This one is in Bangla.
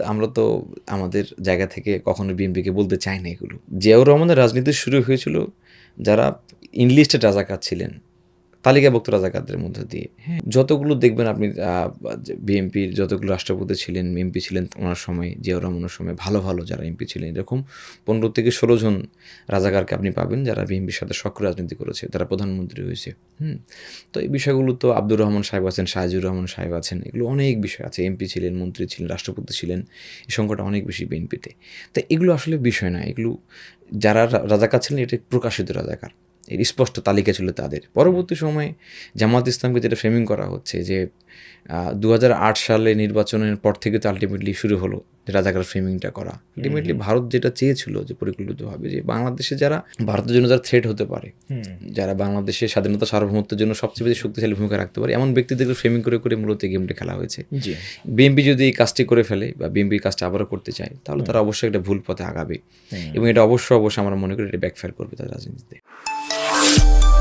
আমরা তো আমাদের জায়গা থেকে কখনো বিএনপিকে বলতে চাই না এগুলো। জিয়াউর রহমানের রাজনীতি শুরু হয়েছিল যারা ইংলিশে রাজাকার ছিলেন। তালিকাভুক্ত রাজাকারদের মধ্য দিয়ে। হ্যাঁ। যতগুলো দেখবেন আপনি বিএনপির যতগুলো রাষ্ট্রপতি ছিলেন এমপি ছিলেন ওনার সময় জিয়াউর রহমানের সময় ভালো ভালো যারা এমপি ছিলেন এরকম পনেরো থেকে ষোলো জন রাজাকারকে আপনি পাবেন যারা বিএনপির সাথে সক্রিয় রাজনীতি করেছে তারা প্রধানমন্ত্রী হয়েছে। হুম তো এই বিষয়গুলো তো আব্দুর রহমান সাহেব আছেন শাহজুর রহমান সাহেব আছেন এগুলো অনেক বিষয় আছে। এমপি ছিলেন মন্ত্রী ছিলেন রাষ্ট্রপতি ছিলেন এই সংখ্যাটা অনেক বেশি বিএনপিতে তো। এগুলো আসলে বিষয় না এগুলো যারা রাজাকার ছিলেন এটা প্রকাশিত রাজাকার। এর স্পষ্ট তালিকা ছিল তাদের। পরবর্তী সময়ে জামাত ইসলামকে যেটা ফ্রেমিং করা হচ্ছে যে দু হাজার আট সালে নির্বাচনের পর থেকে তো আলটিমেটলি শুরু হলো যে রাজাকার ফ্রেমিংটা করা। আলটিমেটলি ভারত যেটা চেয়েছিল যে পরিকল্পিতভাবে যে বাংলাদেশে যারা ভারতের জন্য যারা থ্রেট হতে পারে যারা বাংলাদেশের স্বাধীনতা সার্বভৌমত্বের জন্য সবচেয়ে বেশি শক্তিশালী ভূমিকা রাখতে পারে এমন ব্যক্তিদেরকে ফ্রেমিং করে করে মূলত এই গেমটা খেলা হয়েছে। জি। বিএনপি যদি এই কাজটি করে ফেলে বা বিএনপি কাজটা আবারও করতে চায় তাহলে তারা অবশ্যই একটা ভুল পথে আগাবে। এবং এটা অবশ্যই অবশ্যই আমরা মনে করি এটা ব্যাকফায়ার করবে তাদের রাজনীতিতে। Bye.